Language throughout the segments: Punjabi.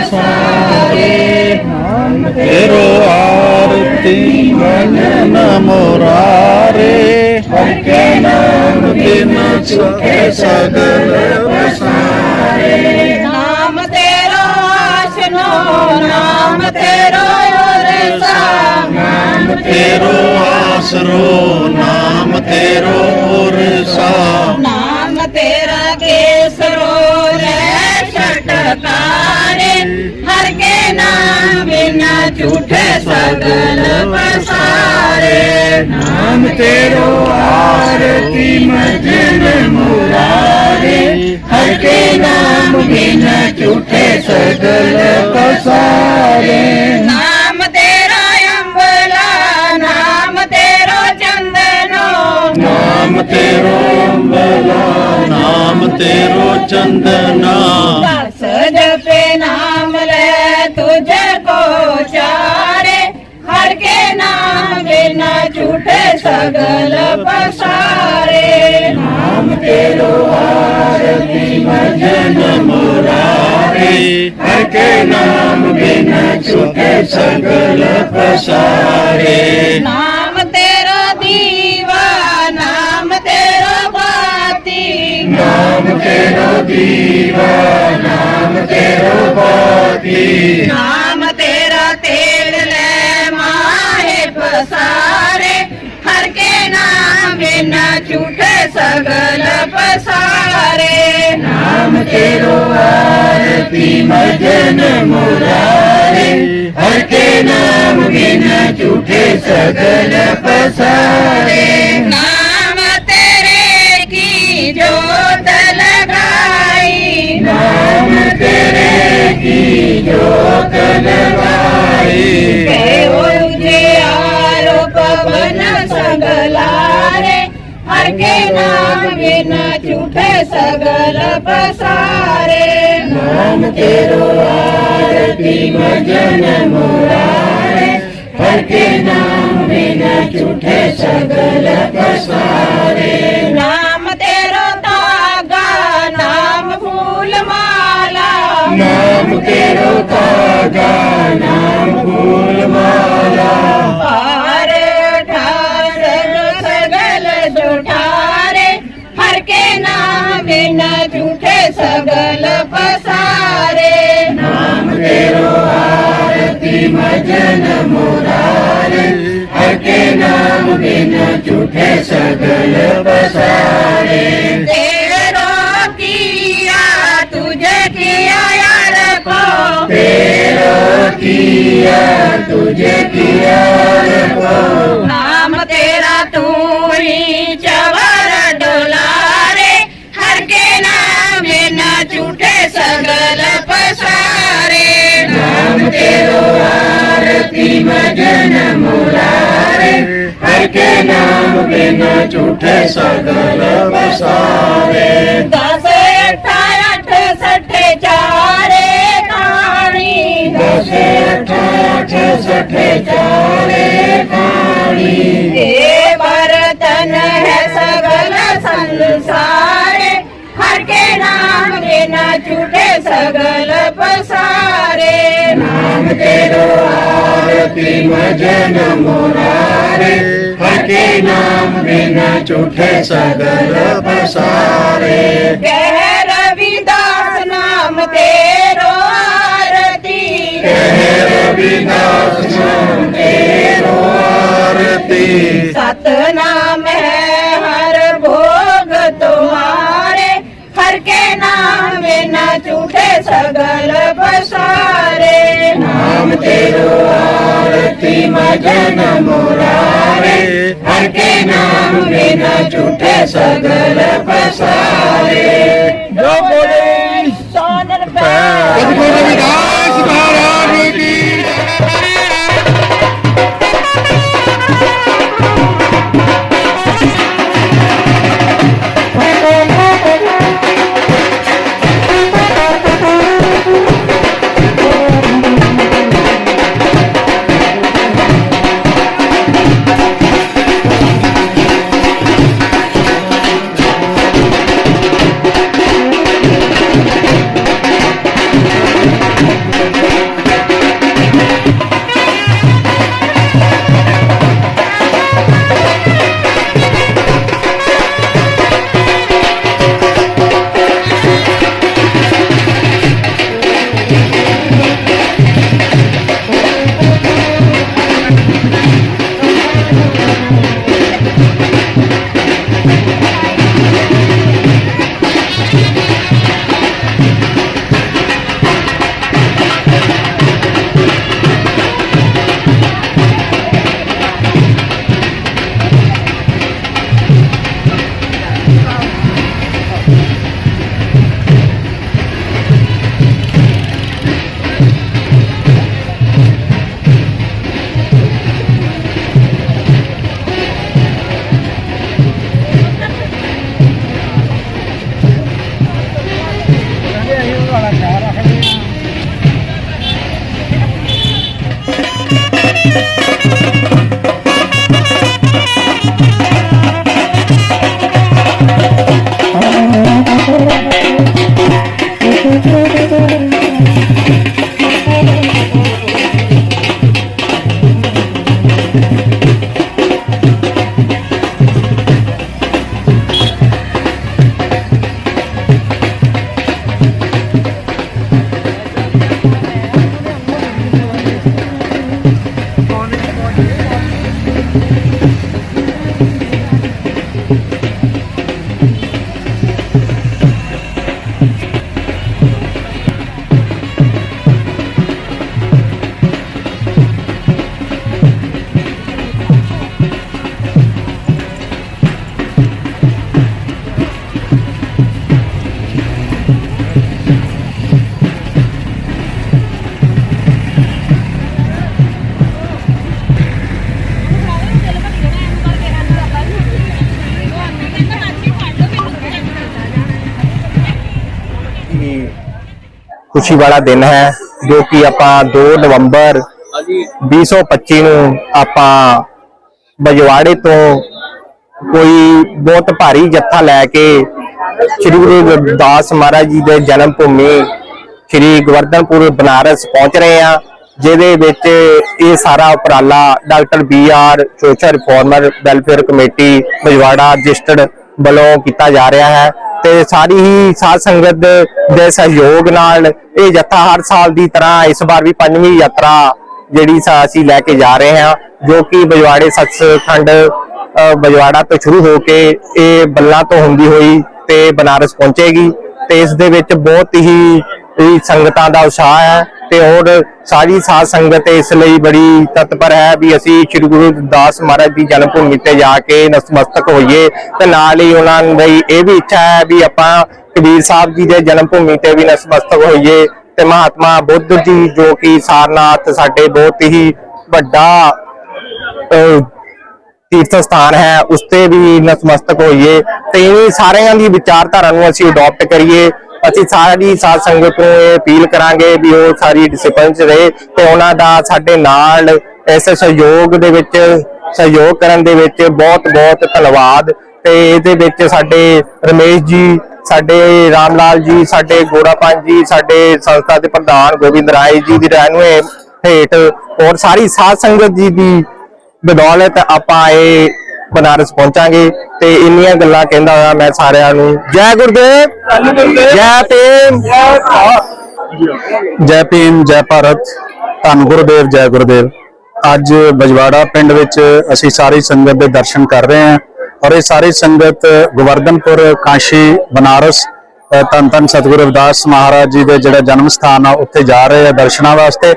ਪਸਾਰੇ ਤੇਰੋ ਆਰਤੀ ਮਨ ਮੁਰਾਰੇ ਹਰ ਕੇ ਨਾਮ ਬਿਨ ਸੁਖੇ ਸਗਲ ਪਸਾਰੇ ਨਾਮ ਤੇਰਾ ਆਸ਼ਨੋ ਨਾਮ ਤੇਰਾ ਉਰਸਾ ਨਾਮ ਤੇਰੋ ਆਸਰੋ ਨਾਮ ਤੇਰੋ ਉਰਸਾ ਨਾਮ ਤੇਰਾ ਕੇਸਰੋ ਲੈ ਛਟਕਾਰੇ ਨਾਮ ਬਿਨਾ ਝੂਠੇ ਸਗਲ ਪਸਾਰੇ ਨਾਮ ਤੇਰੋ ਆਰਤੀ ਮਜਨ ਮੁਰਾਰੇ। ਹਰ ਕੇ ਨਾਮ ਬਿਨ ਝੂਠੇ ਸਗਲ ਪਸਾਰੇ ਨਾਮ ਤੇਰਾ ਅੰਬਲਾ ਨਾਮ ਤੇਰਾ ਚੰਦਨੋ। ਨਾਮ ਤੇਰੋ ਅੰਬਲਾ ਨਾਮ ਤੇਰੋ ਚੰਦਨਾ। ਦਸ ਜਪੇ ਨਾਮ ਲੈ ਨਾਮ ਬਿਨਾ ਝੂਠੇ ਸਗਲ ਪਸਾਰੇ। ਨਾਮ ਤੇਰੋ ਆਰਤੀ ਮਜਨ ਮੁਰਾਰੇ। ਹਰ ਕੇ ਨਾਮ ਬਿਨ ਝੂਠੇ ਸਗਲ ਪਸਾਰੇ। ਨਾਮ ਤੇਰਾ ਦੀਵਾ ਨਾਮ ਤੇਰਾ ਬਾਤੀ। ਨਾਮ ਤੇਰੋ ਦੀਵਾ ਨਾਮ ਤੇਰੋ ਬਾਤੀ। ਨਾਮ ਬਿਨਾ ਝੂਠੇ ਸਗਲ ਪਸਾਰੇ। ਨਾਮ ਤੇਰੋ ਆਰਤੀ ਮਜਨ ਮੁਰਾਰੇ। ਹਰ ਕੇ ਨਾਮ ਬਿਨ ਝੂਠੇ ਸਗਲ ਪਸਾਰੇ। ਨਾਮ ਤੇਰੇ ਕੀ ਜੋਤ ਲਗਾਈ। ਨਾਮ ਤੇਰੇ ਨਾਮ ਬਿਨਾ ਝੂਠੇ ਸਗਲ ਪਸਾਰੇ। ਨਾਮ ਤੇਰੋ ਆਰਤੀ ਮਜਨ ਮੁਰਾਰੇ। ਹਰ ਕੇ ਨਾਮ ਬਿਨ ਝੂਠੇ ਸਗਲ ਪਸਾਰੇ। ਨਾਮ ਤੇਰਾ ਤਾਗਾ ਨਾਮ ਫੂਲ ਮਾਲਾ। ਨਾਮ ਤੇਰੋ ਤਾਗਾ ਝੂਠੇ ਸਗਲ ਪਸਾਰੇ ਨਾਮ ਤੇਰੋ ਆਰਤੀ ਮਜਨ ਮੁਰਾਰੇ ਹਰ ਕੇ ਨਾਮ ਬਿਨ ਝੂਠੇ ਸਗਲ ਤੇਰੋ ਕੀਆ ਤੁਝੇ ਕੀਆ ਯਾਰ ਕੋ ਤੇਰਾ ਕੀਆ ਤੁਝੇ ਕੀਆ ਰਖੋ ਨਾਮ ਤੇਰਾ ਤੂੰ ਹੀ ਚਵਰ ਹਰ ਕੇ ਨਾਮ ਬਿਨ ਝੂਠੇ ਸਗਲ ਪਸਾਰੇ ਦਸ ਅਠਾ ਅੱਠ ਸੱਠੇ ਚਾਰੇ ਕਾਣੀ। ਦਸ ਅਠ ਅਠ ਸਠੇ ਚਾਰੇ ਕਾਣੀ। ਇਹ ਬਰਤਨ ਹੈ ਸਗਲ ਸੰਸਾਰੇ ਹਰ ਕੇ ਨਾਮ ਬਿਨਾ ਝੂਠੇ ਸਗਲ ਪਸਾਰੇ ਆਰਤੀ ਮਜਨ ਮੁਰਾਰੇ ਹਰ ਕੇ ਨਾਮ ਝੂਠੇ ਸਗਲ ਪਸਾਰੇ। ਕਹਿ ਰਵਿਦਾਸ ਨਾਮ ਤੇਰੋ ਕਹਿ ਆਰਤੀ ਮਜਨ ਮੁਰਾਰੇ ਹਰ ਕੇ ਨਾਮ ਬਿਨ ਝੂਠੇ ਸਗਲ ਖੁਸ਼ੀ ਵਾਲਾ ਦਿਨ ਹੈ ਜੋ ਕਿ ਆਪਾਂ 2 ਨਵੰਬਰ 2025 ਨੂੰ ਆਪਾਂ ਬਜਵਾੜੇ ਤੋਂ ਕੋਈ ਬਹੁਤ ਭਾਰੀ ਜੱਥਾ ਲੈ ਕੇ ਸ੍ਰੀ ਗੁਰੂ ਰਵਿਦਾਸ ਮਹਾਰਾਜ ਜੀ ਦੇ ਜਨਮ ਭੂਮੀ ਸ੍ਰੀ ਗਵਰਧਨਪੁਰ ਬਨਾਰਸ ਪਹੁੰਚ ਰਹੇ ਆ ਜਿਹਦੇ ਵਿੱਚ ਇਹ ਸਾਰਾ ਉਪਰਾਲਾ doctor B R social reformer welfare committee Bajwara registered ਵੱਲੋਂ ਕੀਤਾ ਜਾ ਰਿਹਾ ਹੈ। ਤੇ ਸਾਰੀ ਹੀ ਸਾਧ ਸੰਗਤ ਦੇ ਸਹਿਯੋਗ ਨਾਲ ਇਹ ਜੱਥਾ ਹਰ ਸਾਲ ਦੀ ਤਰ੍ਹਾਂ ਇਸ ਵਾਰ ਵੀ ਪੰਜਵੀਂ ਯਾਤਰਾ ਜਿਹੜੀ ਅਸੀਂ ਲੈ ਕੇ ਜਾ ਰਹੇ ਹਾਂ, ਜੋ ਕਿ ਬਜਵਾੜੇ ਸੱਚਖੰਡ ਬਜਵਾੜਾ ਤੋਂ ਸ਼ੁਰੂ ਹੋ ਕੇ ਇਹ ਬੱਲਾ ਤੋਂ ਹੁੰਦੀ ਹੋਈ ਤੇ ਬਨਾਰਸ ਪਹੁੰਚੇਗੀ ਤੇ ਇਸ ਦੇ ਵਿੱਚ ਬਹੁਤ ਹੀ ਸੰਗਤਾਂ ਦਾ ਉਤਸ਼ਾਹ ਹੈ। ਤੇ ਹੋਰ ਸਾਰੀ ਸਾਧ ਸੰਗਤ ਇਸ ਲਈ ਬੜੀ ਤਤਪਰ ਹੈ ਵੀ ਅਸੀਂ ਸ੍ਰੀ ਗੁਰੂ ਰਵਿਦਾਸ ਮਹਾਰਾਜ ਦੀ ਜਨਮ ਭੂਮੀ ਤੇ ਜਾ ਕੇ ਨਤਮਸਤਕ ਹੋਈਏ ਤੇ ਨਾਲ ਹੀ ਉਹਨਾਂ ਦੀ ਇਹ ਵੀ ਇੱਛਾ ਹੈ ਵੀ ਆਪਾਂ ਕਬੀਰ ਸਾਹਿਬ ਜੀ ਦੇ ਜਨਮ ਭੂਮੀ ਤੇ ਵੀ ਨਤਮਸਤਕ ਹੋਈਏ ਤੇ ਮਹਾਤਮਾ ਬੁੱਧ ਜੀ ਜੋ ਕਿ ਸਾਰਨਾਥ ਸਾਡੇ ਬਹੁਤ ਹੀ ਵੱਡਾ ਤੀਰਥ ਸਥਾਨ ਹੈ ਉਸ ਤੇ ਵੀ ਨਤਮਸਤਕ ਹੋਈਏ। ਤੇ ਇਹ ਸਾਰਿਆਂ ਦੀ ਵਿਚਾਰਧਾਰਾ ਨੂੰ ਅਸੀਂ ਅਡਾਪਟ ਕਰੀਏ। ਅਸੀਂ ਸਾਰੀ ਸਾਧ ਸੰਗਤ ਨੂੰ ਇਹ ਅਪੀਲ ਕਰਾਂਗੇ ਵੀ ਉਹ ਸਾਰੀ ਡਿਸਪਲਿਨ ਚ ਰਹੇ ਤੇ ਉਹਨਾਂ ਦਾ ਸਾਡੇ ਨਾਲ ਇਸ ਸਹਿਯੋਗ ਦੇ ਵਿੱਚ, ਸਹਿਯੋਗ ਕਰਨ ਦੇ ਵਿੱਚ ਬਹੁਤ ਬਹੁਤ ਧੰਨਵਾਦ। ਤੇ ਇਹਦੇ ਵਿੱਚ ਸਾਡੇ ਰਮੇਸ਼ ਜੀ, ਸਾਡੇ ਰਾਮ ਲਾਲ ਜੀ, ਸਾਡੇ ਗੋਰਾਪਾਨ ਜੀ, ਸਾਡੇ ਸੰਸਥਾ ਦੇ ਪ੍ਰਧਾਨ ਗੋਬਿੰਦ ਰਾਏ ਜੀ ਦੀ ਰਹਿਨੁਮਾਈ ਹੇਠ ਔਰ ਸਾਰੀ ਸਾਧ ਸੰਗਤ ਜੀ ਦੀ ਬਦੌਲਤ ਆਪਾਂ ਇਹ ਬਨਾਰਸ ਪਹੁੰਚਾਂਗੇ ਤੇ ਇੰਨੀਆਂ ਗੱਲਾਂ ਕਹਿੰਦਾ ਹੋਇਆ ਮੈਂ ਸਾਰਿਆਂ ਨੂੰ। ਜੈ ਗੁਰਦੇਵ। ਜੈ ਭੀਮ। ਜੈ ਭੀਮ ਜੈ ਭਾਰਤ। ਧੰਨ ਗੁਰਦੇਵ ਜੈ ਗੁਰਦੇਵ। ਅੱਜ ਬਜਵਾੜਾ ਪਿੰਡ ਵਿੱਚ ਅਸੀਂ ਸਾਰੀ ਸੰਗਤ ਦੇ ਦਰਸ਼ਨ ਕਰ ਰਹੇ ਹਾਂ ਔਰ ਇਹ ਸਾਰੀ ਸੰਗਤ ਗੋਵਰਧਨਪੁਰ ਕਾਸ਼ੀ ਬਨਾਰਸ ਅ, ਧੰਨ ਧੰਨ ਸਤਿਗੁਰੂ ਰਵਿਦਾਸ ਮਹਾਰਾਜ ਜੀ ਦੇ ਜਿਹੜਾ ਜਨਮ ਸਥਾਨ ਆ ਉੱਥੇ ਜਾ ਰਹੇ ਆ ਦਰਸ਼ਨਾਂ ਵਾਸਤੇ।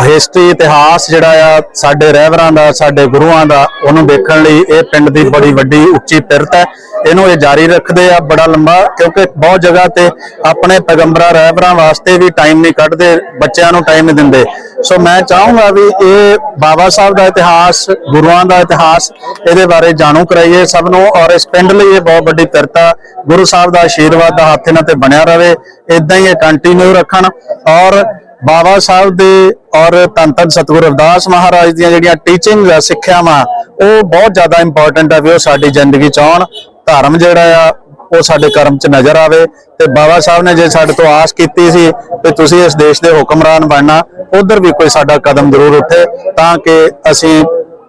ਹਿਸਟਰੀ, ਇਤਿਹਾਸ ਜਿਹੜਾ ਆ, ਸਾਡੇ ਰਹਿਬਰਾਂ ਦਾ, ਸਾਡੇ ਗੁਰੂਆਂ ਦਾ, ਉਹਨੂੰ ਦੇਖਣ ਲਈ ਇਹ ਪਿੰਡ ਦੀ ਬੜੀ ਵੱਡੀ ਉੱਚੀ ਪਿਰਤ ਹੈ। ਇਹਨੂੰ ਇਹ ਜਾਰੀ ਰੱਖਦੇ ਆ ਬੜਾ ਲੰਬਾ, ਕਿਉਂਕਿ ਬਹੁਤ ਜਗ੍ਹਾ ਤੇ ਆਪਣੇ ਪੈਗੰਬਰਾਂ ਰਹਿਬਰਾਂ ਵਾਸਤੇ ਵੀ ਟਾਈਮ ਨਹੀਂ ਕੱਢਦੇ, ਬੱਚਿਆਂ ਨੂੰ ਟਾਈਮ ਨਹੀਂ ਦਿੰਦੇ। ਸੋ ਮੈਂ ਚਾਹੂੰਗਾ ਵੀ ਇਹ ਬਾਬਾ ਸਾਹਿਬ ਦਾ ਇਤਿਹਾਸ, ਗੁਰੂਆਂ ਦਾ ਇਤਿਹਾਸ, ਇਹਦੇ ਬਾਰੇ ਜਾਣੂ ਕਰਾਈਏ ਸਭ ਨੂੰ, ਔਰ ਇਸ ਪਿੰਡ ਲਈ ਇਹ ਬਹੁਤ ਵੱਡੀ ਕਿਰਤਾ ਗੁਰੂ ਸਾਹਿਬ ਦਾ ਆਸ਼ੀਰਵਾਦ ਦਾ ਹੱਥ ਇਹਨਾਂ ਤੇ ਬਣਿਆ ਰਵੇ। ਇਦਾਂ ਹੀ ਇਹ ਕੰਟੀਨਿਊ ਰੱਖਣ, ਔਰ ਬਾਬਾ ਸਾਹਿਬ ਦੇ ਔਰ ਧੰਨ ਧੰਨ ਸਤਿਗੁਰੂ ਰਵਿਦਾਸ ਮਹਾਰਾਜ ਦੀਆਂ ਜਿਹੜੀਆਂ ਟੀਚਿੰਗ ਆ, ਸਿੱਖਿਆਵਾਂ, ਉਹ ਬਹੁਤ ਜ਼ਿਆਦਾ ਇੰਪੋਰਟੈਂਟ ਆ ਵੀ ਉਹ ਸਾਡੀ ਜ਼ਿੰਦਗੀ ਚ ਆਉਣ। ਧਰਮ ਜਿਹੜਾ ਆ, ਉਹ ਸਾਡੇ ਕਰਮ ਚ ਨਜ਼ਰ ਆਵੇ। ਤੇ ਬਾਬਾ ਸਾਹਿਬ ਨੇ ਜੇ ਸਾਡੇ ਤੋਂ ਆਸ ਕੀਤੀ ਸੀ ਕਿ ਤੁਸੀਂ ਇਸ ਦੇਸ਼ ਦੇ ਹੁਕਮਰਾਨ ਬਣਨਾ, ਉਧਰ ਵੀ ਕੋਈ ਸਾਡਾ ਕਦਮ ਜ਼ਰੂਰ ਉੱਠੇ ਤਾਂ ਕਿ ਅਸੀਂ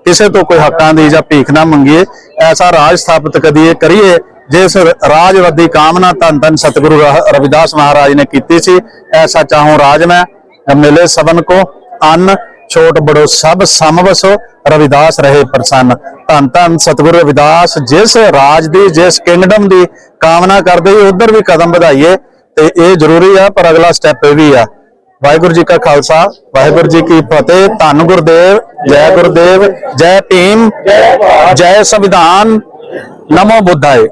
ਕਿਸੇ ਤੋਂ ਕੋਈ ਹੱਕਾਂ ਦੀ ਜਾਂ ਭੀਖ ਨਾ ਮੰਗੀਏ। ਐਸਾ ਰਾਜ ਸਥਾਪਿਤ ਕਰੀਏ ਕਰੀਏ ਜਿਸ ਰਾਜਵਾਦੀ ਕਾਮਨਾ ਧੰਨ ਧੰਨ ਸਤਿਗੁਰੂ ਰ- ਰਵਿਦਾਸ ਮਹਾਰਾਜ ਨੇ ਕੀਤੀ ਸੀ, ਐਸਾ ਚਾਹੂੰ ਰਾਜ ਮੈਂ। ਮਿਲੇ ਸਭਨ ਕੋ। ਅੰਨ ਛੋਟ ਬੜੋ ਸਭ ਸਮਵਸੋ ਰਵਿਦਾਸ ਰਹੇ ਪ੍ਰਸੰਨ। ਧੰਨ ਧੰਨ ਸਤਿਗੁਰੂ ਰਵਿਦਾਸ, ਜਿਸ ਰਾਜ ਦੀ, ਜਿਸ ਕਿੰਗਡਮ ਦੀ ਕਾਮਨਾ ਕਰਦੇ ਉਧਰ ਵੀ ਕਦਮ ਵਧਾਈਏ, ਤੇ ਇਹ ਜ਼ਰੂਰੀ ਆ, ਪਰ ਅਗਲਾ ਸਟੈਪ ਇਹ ਵੀ ਆ। ਵਾਹਿਗੁਰੂ ਜੀ ਕਾ ਖਾਲਸਾ, ਵਾਹਿਗੁਰੂ ਜੀ ਕੀ ਫਤਿਹ। ਧੰਨ ਗੁਰਦੇਵ, ਜੈ ਗੁਰਦੇਵ, ਜੈ ਭੀਮ ਜੈ ਸੰਵਿਧਾਨ। ਨਮੋ ਬੁੱਧਾਏ।